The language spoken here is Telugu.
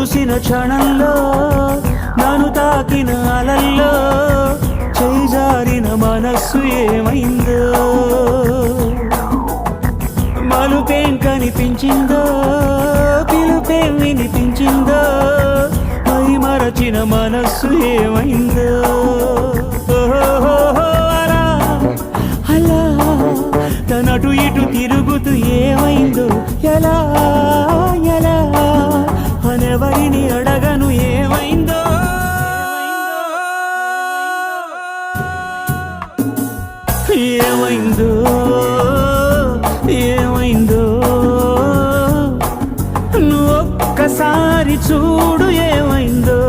చూసిన క్షణంలో నన్ను తాకిన అలల్లో చేజారిన మనస్సు ఏమైందో? మలుపేం కనిపించిందో పిలుపేం వినిపించిందో మై మరచిన మనస్సు ఏమైందో? అలా అలా తనటు ఇటు తిరిగి ఎవరిని అడగను ఏమైందో? ఏమైందో? ఏమైందో? నువ్వు ఒక్కసారి చూడు ఏమైందో?